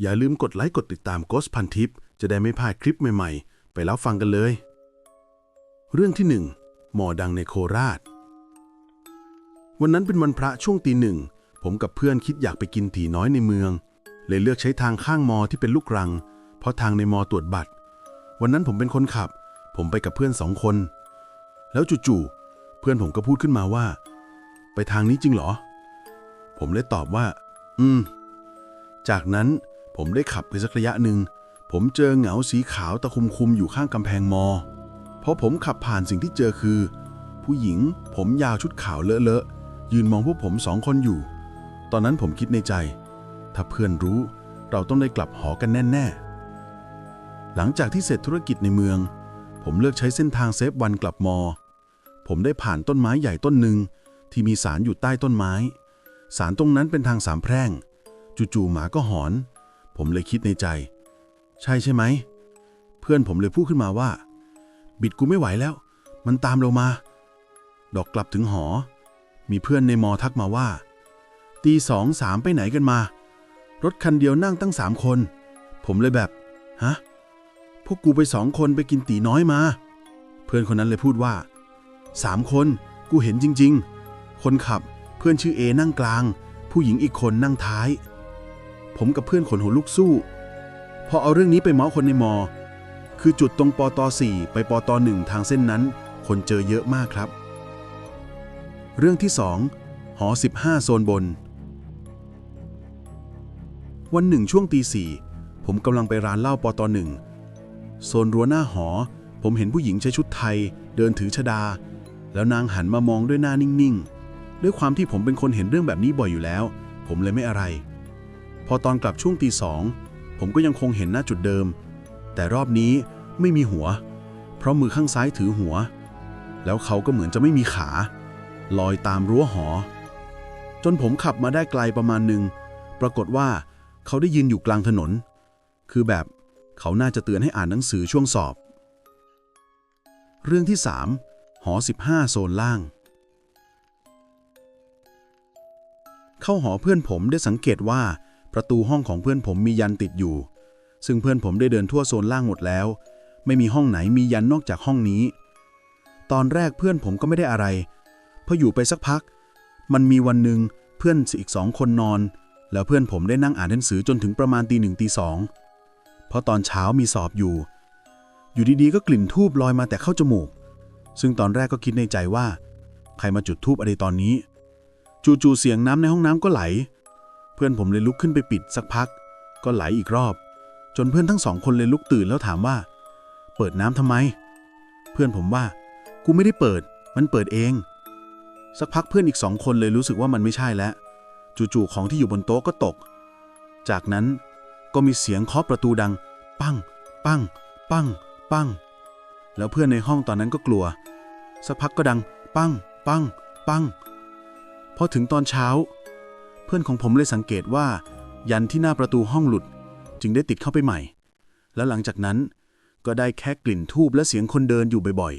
อย่าลืมกดไลค์กดติดตามโกสพันทิปจะได้ไม่พลาดคลิปใหม่ๆ ไปแล้วฟังกันเลย เรื่องที่หนึ่งหมอดังในโคราช วันนั้นเป็นวันพระช่วงตีหนึ่ง ผมกับเพื่อนคิดอยากไปกินตีน้อยในเมือง เลยเลือกใช้ทางข้างมอที่เป็นลูกรัง เพราะทางในมอตรวจบัตร วันนั้นผมเป็นคนขับ ผมไปกับเพื่อนสองคน แล้วจู่ๆเพื่อนผมก็พูดขึ้นมาว่า ไปทางนี้จริงเหรอ ผมเลยตอบว่า อืม จากนั้น ผมได้ขับไปสักระยะหนึ่ง ผมเจอเหงาสีขาวตะคุมคุมอยู่ข้างกำแพงมอเพราะผมขับผ่านสิ่งที่เจอคือ ผู้หญิงผมยาวชุดขาวเลอะๆ ยืนมองพวกผมสองคนอยู่ ตอนนั้นผมคิดในใจ ถ้าเพื่อนรู้เราต้องได้กลับหอกันแน่ๆ หลังจากที่เสร็จธุรกิจในเมือง ผมเลือกใช้เส้นทางเซฟวันกลับมอ ผมได้ผ่านต้นไม้ใหญ่ต้นหนึ่งที่มีสารอยู่ใต้ต้นไม้ สารตรงนั้นเป็นทางสามแพร่ง จู่ๆหมาก็หอน ผมเลยคิดในใจ ใช่ใช่ไหม เพื่อนผมเลยพูดขึ้นมาว่า บิดกูไม่ไหวแล้ว มันตามเรามา ดอกกลับถึงหอ มีเพื่อนในมอทักมาว่า ตีสองสามไปไหนกันมา รถคันเดียวนั่งตั้งสามคน ผมเลยแบบฮะพวกกูไปสองคนไปกินตีน้อยมา เพื่อนคนนั้นเลยพูดว่าสามคน กูเห็นจริง ๆ คนขับเพื่อนชื่อเอนั่งกลาง ผู้หญิงอีกคนนั่งท้าย ผมกับเพื่อนขนหัวลุกสู้ พอเอาเรื่องนี้ไปเมาส์คนในมอ คือจุดตรงปต4ไปปต1ทางเส้นนั้น คนเจอเยอะมากครับ เรื่องที่ 2 หอ 15 โซนบน วันหนึ่งช่วงตีสี่ผมกำลังไปร้านเหล้าปต1โซนรั้วหน้าหอ ผมเห็นผู้หญิงใช้ชุดไทย เดินถือชดา แล้วนางหันมามองด้วยหน้านิ่งๆ ด้วยความที่ผมเป็นคนเห็นเรื่องแบบนี้บ่อยอยู่แล้ว ผมเลยไม่อะไร พอตอนกลับช่วงตีสองผมก็ยังคงเห็นหน้าจุดเดิม แต่รอบนี้ไม่มีหัว เพราะมือข้างซ้ายถือหัว แล้วเขาก็เหมือนจะไม่มีขา ลอยตามรั้วหอ จนผมขับมาได้ไกลประมาณหนึ่งปรากฏว่าเขาได้ยืนอยู่กลางถนน คือแบบเขาน่าจะเตือนให้อ่านหนังสือช่วงสอบ เรื่องที่ 3 หอ 15 โซนล่าง เข้าหอเพื่อนผมได้สังเกตว่า ประตูห้องของเพื่อนผมมียันติดอยู่ ซึ่งเพื่อนผมได้เดินทั่วโซนล่างหมดแล้ว ไม่มีห้องไหนมียันนอกจากห้องนี้ ตอนแรกเพื่อนผมก็ไม่ได้อะไรพออยู่ไปสักพัก มันมีวันหนึ่งเพื่อนอีกสองคนนอน แล้วเพื่อนผมได้นั่งอ่านหนังสือจนถึงประมาณตีหนึ่งตีสองเพราะตอนเช้ามีสอบอยู่ อยู่ดีๆก็กลิ่นทูบลอยมาแต่เข้าจมูก ซึ่งตอนแรกก็คิดในใจว่า ใครมาจุดทูบอะไรตอนนี้ จู่ๆเสียงน้ำในห้องน้ำก็ไหล เพื่อนผมเลยลุกขึ้นไปปิดสักพัก ก็ไหลอีกรอบ จนเพื่อนทั้งสองคนเลยลุกตื่นแล้วถามว่า เปิดน้ำทำไม เพื่อนผมว่า กูไม่ได้เปิด มันเปิดเอง สักพักเพื่อนอีกสองคนเลยรู้สึกว่ามันไม่ใช่แล้ว จู่ๆของที่อยู่บนโต๊ะก็ตก จากนั้นก็มีเสียงเคาะประตูดัง ปัง ปัง ปัง ปัง แล้วเพื่อนในห้องตอนนั้นก็กลัว สักพักก็ดัง ปัง ปัง ปัง พอถึงตอนเช้า เพื่อนของผมเลยสังเกตว่า ยันที่หน้าประตูห้องหลุด จึงได้ติดเข้าไปใหม่ แล้วหลังจากนั้นก็ได้แค่กลิ่นทูบและเสียงคนเดินอยู่บ่อย